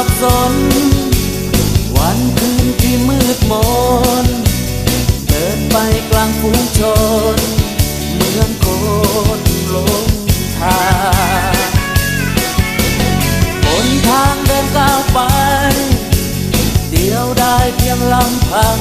ับสน วันคืนที่มืดมน เดินไปกลางฝูงชน เหมือนคนหลงทางบนทางเดินก้าวไป เดียวได้เพียงลำพัง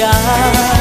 ยา